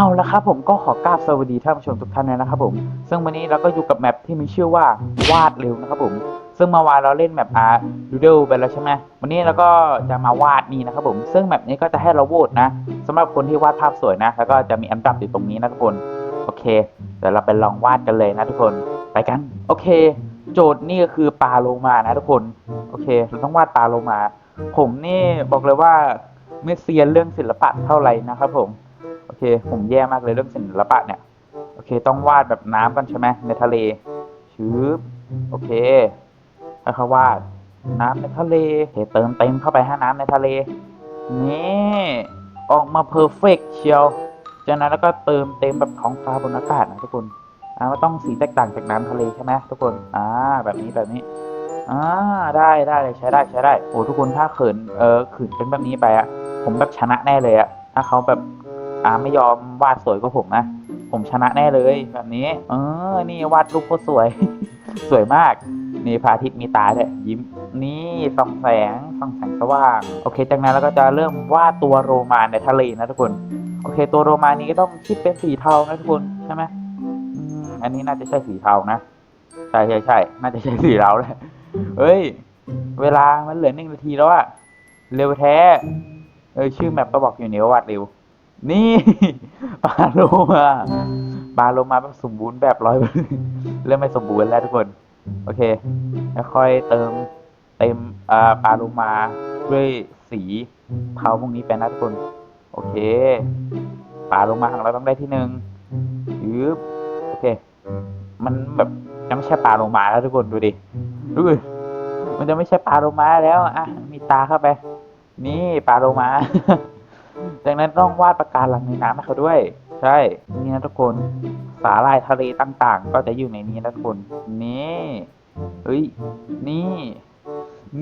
เอาละครับผมก็ขอกราบสวัสดีท่านผู้ชมทุกท่านเลยนะครับผม ซึ่งวันนี้เราก็อยู่กับแมปที่มีชื่อว่าวาดเร็วนะครับผม ซึ่งเมื่อวานเราเล่นแมปอาร์ดูเดิลไปแล้วใช่ไหมวันนี้เราก็จะมาวาดนี่นะครับผม ซึ่งแมปนี้ก็จะให้เราโหวตนะสำหรับคนที่วาดภาพสวยนะ แล้วก็จะมีอันดับอยู่ตรงนี้นะทุกคน โอเค เดี๋ยวเราไปลองวาดกันเลยนะทุกคน ไปกัน โอเค โจทย์นี่ก็คือปลาโลมานะทุกคน โอเค เราต้องวาดปลาโลมา ผมนี่บอกเลยว่าไม่เซียนเรื่องศิลปะเท่าไหร่นะครับผม เค ผมแย่มากเลยเรื่องศิลปะเนี่ย โอเค ต้องวาดแบบน้ำกันใช่ไหมในทะเลชืบโอเคแล้วเขาวาดน้ำในทะเลเเติมเต็มเข้าไปให้น้ำในทะเล นี่ออกมาเพอร์เฟกเชียว จากนั้นแล้วก็เติมเต็มแบบท้องฟ้าบนอากาศนะทุกคนอ่ามันต้องสีแตกต่างจากน้ำทะเลใช่ไหมทุกคนอ่าแบบนี้แบบนี้อ่าได้ได้เลยใช้ได้ใช้ได้โอ้ทุกคนถ้าเขินเออขืนเป็นแบบนี้ไปอะผมแบบชนะแน่เลยอะถ้าเขาแบบ อ่าไม่ยอมวาดสวยกว่าผมนะ ผมชนะแน่เลยแบบนี้ เออ นี่วาดรูปโคตรสวย สวยมาก นี่พระอาทิตย์มีตาด้วยยิ้ม นี่ส่องแสงส่องแสงสว่าง โอเค จากนั้นเราก็จะเริ่มวาดตัวโรมาในทะเลนะทุกคน โอเค ตัวโรมานี้ก็ต้องคิดเป็นสีเทานะทุกคนใช่ไหมอืมอันนี้น่าจะใช่สีเทานะ ใช่ใช่ใช่น่าจะใช่สีเทาแหละเฮ้ย เวลามันเหลือหนึ่งนาทีแล้วอะเร็วแท้ เออชื่อแมปก็บอกอยู่นี่ว่าวาดเร็ว นี่ปลาโลมาปลาโลมาแบบสมบูรณ์แบบร้อยเริ่มไม่สมบูรณ์แล้วทุกคน โอเคแล้วค่อยเติมเต็มปลาโลมาด้วยสีเทาพวกนี้ไปนะทุกคน โอเคปลาโลมาของเราต้องได้ที่หนึ่งยืบโอเค มันแบบจะไม่ใช่ปลาโลมาแล้วทุกคนดูดิดูดิมันจะไม่ใช่ปลาโลมาแล้วอะมีตาเข้าไป นี่ปลาโลมา จากนั้นต้องวาดปะการังในน้ำให้เขาด้วย ใช่นี่นะทุกคนสาหร่ายทะเลต่างๆ ก็จะอยู่ในนี้นะทุกคนนี่เฮ้ยนี่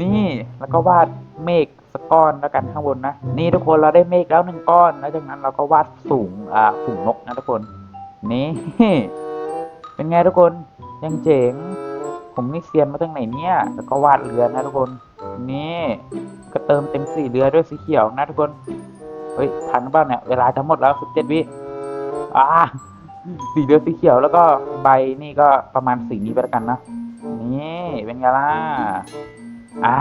นี่แล้วก็วาดเมฆสักก้อนแล้วกันข้างบนนะนี่ทุกคนเราได้เมฆแล้วหนึ่งก้อน แล้วจากนั้นเราก็วาดสูงอ่าฝูงนกนะทุกคน นี่ เป็นไงทุกคนยังเจ๋งผมนี่เซียนมาตั้งไหนเนี่ย แล้วก็วาดเรือนะทุกคน นี่ ก็เติมเต็มสีเรือด้วยสีเขียวนะทุกคน เฮ้ยทันบ้างเนี่ย เวลาจะหมดแล้วสิบเจ็ดวิอ่าสีเรือสีเขียวแล้วก็ใบนี่ก็ประมาณสีนี้ไปแล้วกันนะนี่เป็นไงล่ะอ่า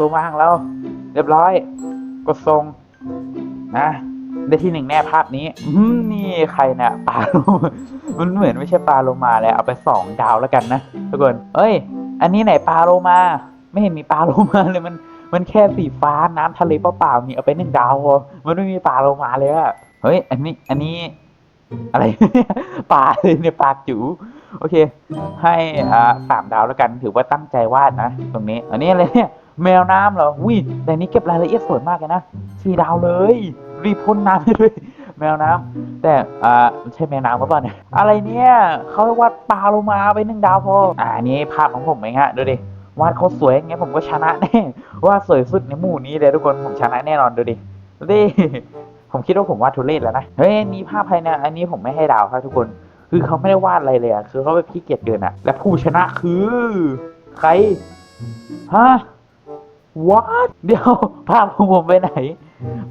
ลงมาของเราเรียบร้อย กดทรงนะได้ที่หนึ่งแน่ภาพนี้นี่ใครเนี่ยปลาโลมามันเหมือนไม่ใช่ปลาโลมาเลยเอาไปสองดาวแล้วกันนะทุกคนเอ้ย อันนี้ไหนปลาโลมา ไม่เห็นมีปลาโลมาเลยมัน มันแค่สีฟ้าน้ำทะเลเปล่าๆมีเอาไปหนึ่งดาวพอมันไม่มีปลาโลมาเลยอะเฮ้ย อันนี้ อันนี้ อะไร ปลาเลยเนี่ยปลาจู๋โอเค ให้อ่าสามดาวแล้วกัน ถือว่าตั้งใจวาดนะ ตรงนี้ อันนี้อะไรเนี่ย แมวน้ำเหรอวิ่งแต่นี้เก็บรายละเอียดสวยมากเลยนะสี่ดาวเลย รีพ่นน้ำให้ด้วยแมวน้ำแต่อ่าใช่แมวน้ำก็เปล่าเนี่ยอะไรเนี่ยเขาวาดปลาโลมาไปหนึ่งดาวพออ่าอันนี้ภาพของผมเองฮะดูดิ วาดเขาสวยอย่างเงี้ยผมก็ชนะแน่วาดสวยสุดในหมู่นี้เลยทุกคนผมชนะแน่นอนดูดิดูดิผมคิดว่าผมวาดทุเรศแล้วนะเฮ้ยนี่ภาพภายในอันนี้ผมไม่ให้ดาวครับทุกคน คือเขาไม่ได้วาดอะไรเลยอะคือเขาไปขี้เกียจเกินอะและผู้ชนะคือ ใครฮะวาดเดี๋ยวภาพของผมไปไหน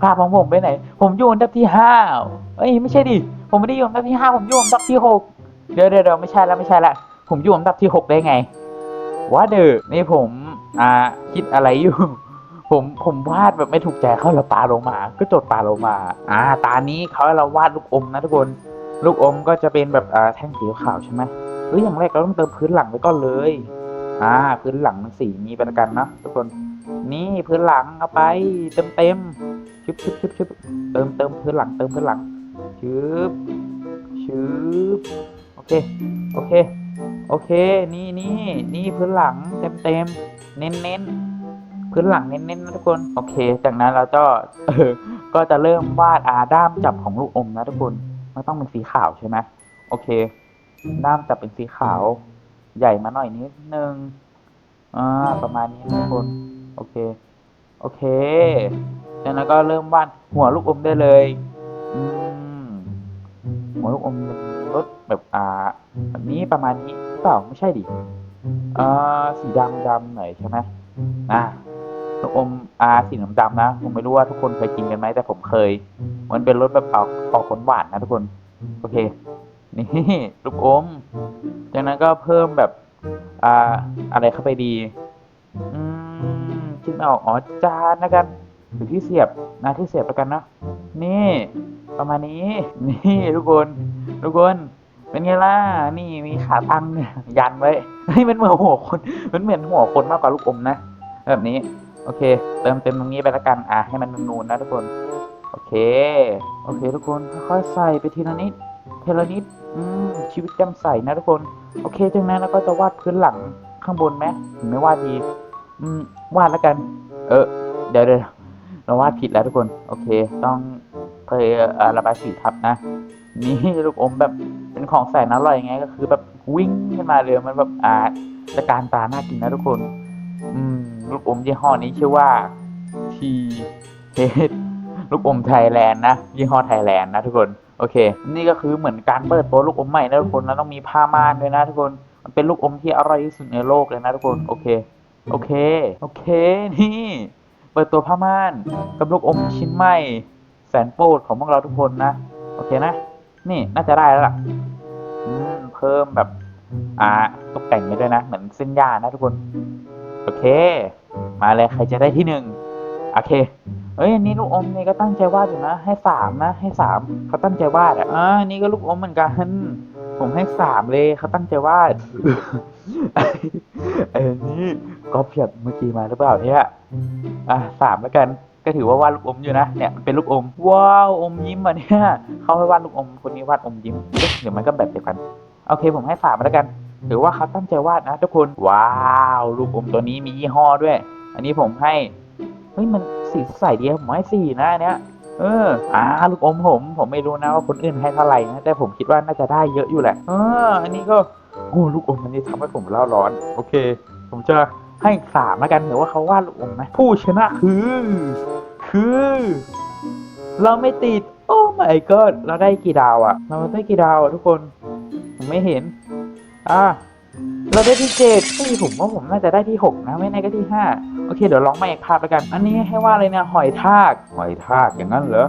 ภาพของผมไปไหน ผมอยู่อันดับที่ห้าเอ้ยไม่ใช่ดิผมไม่ได้อยู่อันดับที่ห้าผมอยู่อันดับที่หกเดี๋ยวเดี๋ยวเดี๋ยวไม่ใช่แล้วไม่ใช่ละผมอยู่อันดับที่หกได้ไง ว่าเดอนี่ผมอ่าคิดอะไรอยู่ ผมผมวาดแบบไม่ถูกใจเขาแล้วปลาโลมา ก็จดปลาโลมา อ่า ตานี้เขาให้เราวาดลูกอมนะทุกคน ลูกอมก็จะเป็นแบบอ่าแท่งสีขาวใช่ไหมเฮ้ยอย่างแรกเราต้องเติมพื้นหลังไปก่อนเลย อ่า พื้นหลังมันสีนี้ไปละกันเนาะทุกคน นี่พื้นหลังเอาไปเต็มเต็มชึบชึบชึบชึบเติมเติมพื้นหลังเติมพื้นหลังชึบชึบโอเค โอเค โอเค นี่นี่นี่พื้นหลังเต็มเต็มเน้นเน้นพื้นหลังเน้นเน้นนะทุกคน โอเค จากนั้นเราก็ก็จะเริ่มวาดอาด้ามจับของลูกอมนะทุกคนมันต้องเป็นสีขาวใช่ไหมโอเค ด้ามจับเป็นสีขาว ใหญ่มาหน่อยนิดนึงอ่าประมาณนี้นะทุกคน โอเค โอเคจากนั้นก็เริ่มวาดหัวลูกอมได้เลยอืมหัวลูกอมรถแบบอ่า แบบนี้ประมาณนี้ เปล่าไม่ใช่ดิอ่อสีดำดำหน่อยใช่ไหมอ่าลูกอมอ่าสีดำดำนะ ผมไม่รู้ว่าทุกคนเคยกินกันไหมแต่ผมเคย มันเป็นรสแบบออกออกหวานนะทุกคน โอเค นี่ลูกอม จากนั้นก็เพิ่มแบบอ่าอะไรเข้าไปดี อืมคิดไม่ออกอ๋อจานนะกันหรือที่เสียบนะที่เสียบแล้วกันเนะนี่ ประมาณนี้ นี่ทุกคน ทุกคน เป็นไงล่ะ นี่มีขาตั้งเนี่ยยันไว้เฮ้ยมันเหมือนหัวคนมันเหมือนหัวคนมากกว่าลูกอมนะ แบบนี้ โอเค เติมเต็มตรงนี้ไปแล้วกัน อะ ให้มันนูนๆนะทุกคน โอเค โอเค ทุกคนค่อยๆใส่ไปทีละนิดทีละนิด อืม ชีวิตแจ่มใสนะทุกคน โอเคจากนั้นเราก็จะวาดพื้นหลังข้างบนไหมถึงไม่วาดดี อืม วาดแล้วกัน เออ เดี๋ยวเดี๋ยวเราวาดผิดแล้วทุกคน โอเค ต้องเคยระบายสีทับนะ นี่ลูกอมแบบ ของแสนอร่อยไงก็คือแบบวิ่งขึ้นมาเลยมันแบบอ่าตะการตาน่ากินนะทุกคน อืมลูกอมยี่ห้อนี้ชื่อว่าทีเฮดลูกอมไทยแลนด์นะยี่ห้อไทยแลนด์นะทุกคนโอเค นี่ก็คือเหมือนการเปิดตัวลูกอมใหม่นะทุกคนแล้วต้องมีผ้าม่านด้วยนะทุกคนมันเป็นลูกอมที่อร่อยที่สุดในโลกเลยนะทุกคนโอเค โอเค โอเคนี่ เปิดตัวผ้าม่านกับลูกอมชิ้นใหม่ แสนโปรดของพวกเราทุกคนนะ โอเคนะ นี่น่าจะได้แล้วล่ะ เพิ่มแบบ อ่าตกแต่งไปด้วยนะ เหมือนเส้นหญ้านะทุกคน โอเค มาเลยใครจะได้ที่หนึ่งโอเคเอ้ยอันนี่ลูกอมนี่ก็ตั้งใจวาดอยู่นะ ให้สามนะ ให้สามเขาตั้งใจวาดอะอ่านี่ก็ลูกอมเหมือนกัน ผมให้สามเลยเขาตั้งใจวาดเออนี่ก็เพียบเมื่อกี้มาหรือเปล่าเนี่ยอะสามแล้วกัน ก็ถือว่าวาดลูกอมอยู่นะเนี่ยมันเป็นลูกอมว้าวอมยิ้มอะเนี่ยเขาให้วาดลูกอมคนนี้วาดอมยิ้มเดี๋ยวมันก็แบบเดียวกันโอเคผมให้สามแล้วกันถือว่าเขาตั้งใจวาดนะทุกคนว้าวลูกอมตัวนี้มียี่ห้อด้วย อันนี้ผมให้เฮ้ยมันสีใสเดีอะผมให้สี่นะเนี้ยเอออ่าลูกอมผม ผมไม่รู้นะว่าคนอื่นให้เท่าไหร่นะแต่ผมคิดว่าน่าจะได้เยอะอยู่แหละเอออันนี้ก็โอ้ลูกอมอันนี้ทำให้ผมเล่าร้อน โอเค ผมจะ ให้สามแล้วกันเดี๋ยวว่าเขาวาดลูกอมไหมผู้ชนะคือ คือ เราไม่ติด โอ้ my god เราได้กี่ดาวอะเราได้กี่ดาวอะทุกคน ผมไม่เห็น อ่าเราได้ที่เจ็ดเฮ้ยผมว่าผมน่าจะได้ที่หกนะไม่แน่ก็ที่ห้าโอเค เดี๋ยวลองมาอีกภาพแล้วกัน อันนี้ให้ว่าเลยเนี่ยหอยทากหอยทากอย่างนั้นเหรอ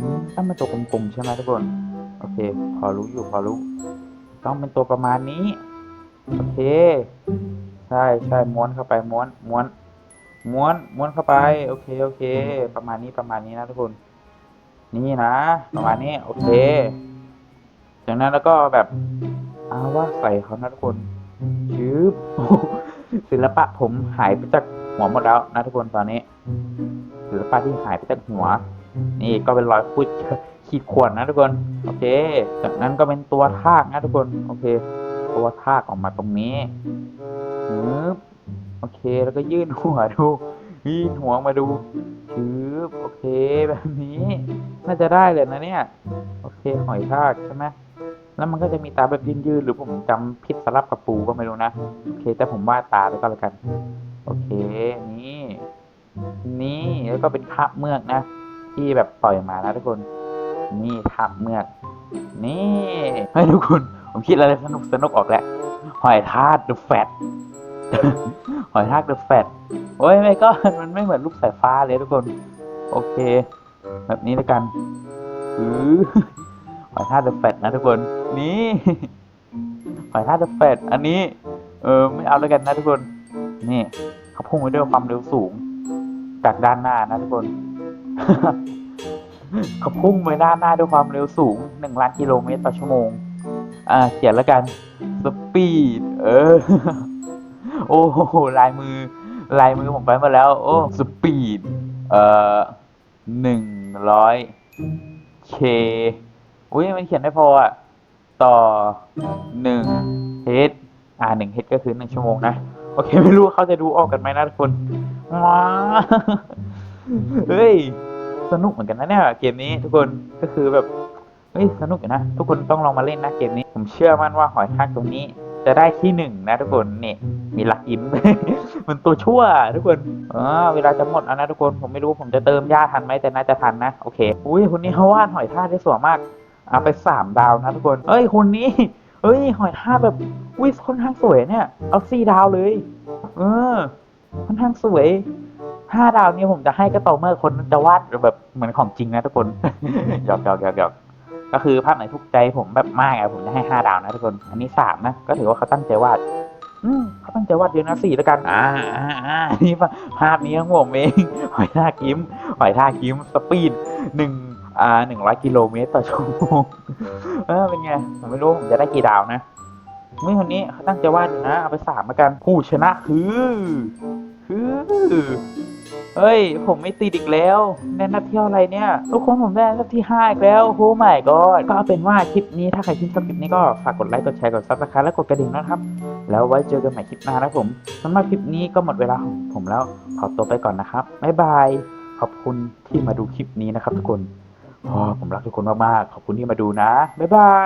อืมต้องเป็นตัวกลมๆใช่ไหมทุกคนโอเค พอรู้อยู่พอรู้ ต้องเป็นตัวประมาณนี้ โอเค ใช่ใช่ม้วนเข้าไปม้วนม้วน ม้วนม้วนเข้าไป โอเคโอเค ประมาณนี้ประมาณนี้นะทุกคน นี่นะ ประมาณนี้ โอเค จากนั้นแล้วก็แบบอาว่าใส่เขานะทุกคนชืบโอ้โหศิลปะผมหายไปจากหัวหมดแล้วนะทุกคนตอนนี้ ศิลปะที่หายไปจากหัว นี่ก็เป็นรอยพูดขีดข่วนนะทุกคน โอเค จากนั้นก็เป็นตัวทากนะทุกคน โอเค ตัวทากออกมาตรงนี้ชืบโอเค แล้วก็ยื่นหัวดู ยื่นหัวมาดูชืบโอเค แบบนี้ น่าจะได้เลยนะเนี่ย โอเค หอยทากใช่ไหมแล้วมันก็จะมีตาแบบยืนๆหรือผมจำผิดสลับกับปูก็ไม่รู้นะ โอเค แต่ผมวาดตาไปก็แล้วกัน โอเค นี่ นี่ แล้วก็เป็นคาบเมือกนะ ที่แบบปล่อยมานะทุกคน นี่คาบเมือก นี่ ให้ทุกคน ผมคิดอะไรสนุกสนุกออกแล้วหอยทากเดอะแฟตหอยทากเดอะแฟตโอ้ยไม่ก็มันไม่เหมือนลูกสายฟ้าเลยทุกคน โอเค แบบนี้แล้วกันอือหอยทากเดอะแฟตนะทุกคนนี่หอยทากเดอะแฟตอันนี้ เออไม่เอาแล้วกันนะทุกคน นี่เขาพุ่งไปด้วยความเร็วสูง จากด้านหน้านะทุกคนเขาพุ่งไปด้านหน้าด้วยความเร็วสูงหนึ่งล้านกิโลเมตรต่อชั่วโมง อ่าเขียนแล้วกันสปีดเออ โอ้โหลายมือ ลายมือผมไปมาแล้ว โอ้สปีดเอ่อหนึ่งร้อยเคอุ้ยมันเขียนได้พออะ ต่อหนึ่งเฮดอ่าหนึ่งเฮดก็คือหนึ่งชั่วโมงนะ โอเค ไม่รู้ว่าเขาจะดูออกกันไหมนะทุกคนว้าเฮ้ย สนุกเหมือนกันนะเนี่ยเกมนี้ทุกคนก็คือแบบ เฮ้ยสนุกอยู่นะ ทุกคนต้องลองมาเล่นนะเกมนี้ ผมเชื่อมั่นว่าหอยทากตรงนี้จะได้ที่หนึ่งนะทุกคนนี่มีลักยิ้มมันตัวชั่ว ทุกคนเออเวลาจะหมดแล้วนะทุกคนผมไม่รู้ผมจะเติมหญ้าทันไหมแต่น่าจะทันนะโอเคอุ้ยคนนี้เขาวาดหอยทากได้สวยมากเอาไปสามดาวนะทุกคนเอ้ยคนนี้เอ้ยหอยทากแบบอุ้ยค่อนข้างสวยเนี่ย เอาสี่ดาวเลย เออค่อนข้างสวยห้าดาวเนี่ยผมจะให้ก็ต่อเมื่อคนจะวาดแบบเหมือนของจริงนะทุกคนหยอกหยอกหยอกหยอก ก็คือภาพไหนถูกใจผมแบบมากอะผมจะให้ห้าดาวนะทุกคน อันนี้สามนะ ก็ถือว่าเขาตั้งใจวาดอืมเขาตั้งใจวาดเยอะนะสี่แล้วกัน อ่าอ่าอ่านี่ภาภาพนี้ของผมเองหอยทากิ้มหอยทากิ้มสปีดหนึ่งอ่าหนึ่งร้อยกิโลเมตรต่อชั่วโมงเออเป็นไงผมไม่รู้ผมจะได้กี่ดาวนะนี่คนนี้เขาตั้งใจวาดอยู่นะ เอาไปสามแล้วกันผู้ชนะคือ คือ เฮ้ย ผมไม่ติดอีกแล้วในนัดเที่ยวอะไรเนี่ย ทุกคนผมได้นัดที่ห้าอีกแล้วโอ้ my god ก็เอาเป็นว่าคลิปนี้ถ้าใครชื่นชอบคลิปนี้ก็ฝากกดไลค์กดแชร์กดซับสไครต์และกดกระดิ่งนะครับ แล้วไว้เจอกันใหม่คลิปหน้านะผมสำหรับคลิปนี้ก็หมดเวลาของผมแล้วขอตัวไปก่อนนะครับบ๊ายบายขอบคุณที่มาดูคลิปนี้นะครับทุกคนอ๋อผมรักทุกคนมากๆขอบคุณที่มาดูนะบ๊ายบาย